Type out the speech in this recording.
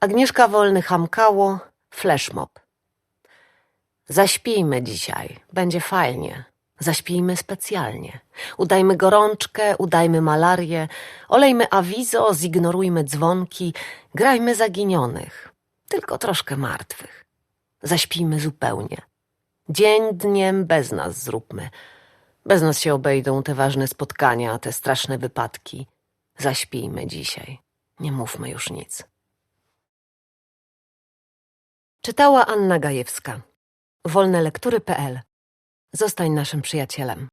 Agnieszka Wolny Hamkało, Flashmob. Zaśpijmy dzisiaj, będzie fajnie. Zaśpijmy specjalnie. Udajmy gorączkę, udajmy malarię, olejmy awizo, zignorujmy dzwonki, grajmy zaginionych, tylko troszkę martwych. Zaśpijmy zupełnie. Dzień dniem bez nas zróbmy. Bez nas się obejdą te ważne spotkania, te straszne wypadki. Zaśpijmy dzisiaj. Nie mówmy już nic. Czytała Anna Gajewska. Wolnelektury.pl. Zostań naszym przyjacielem.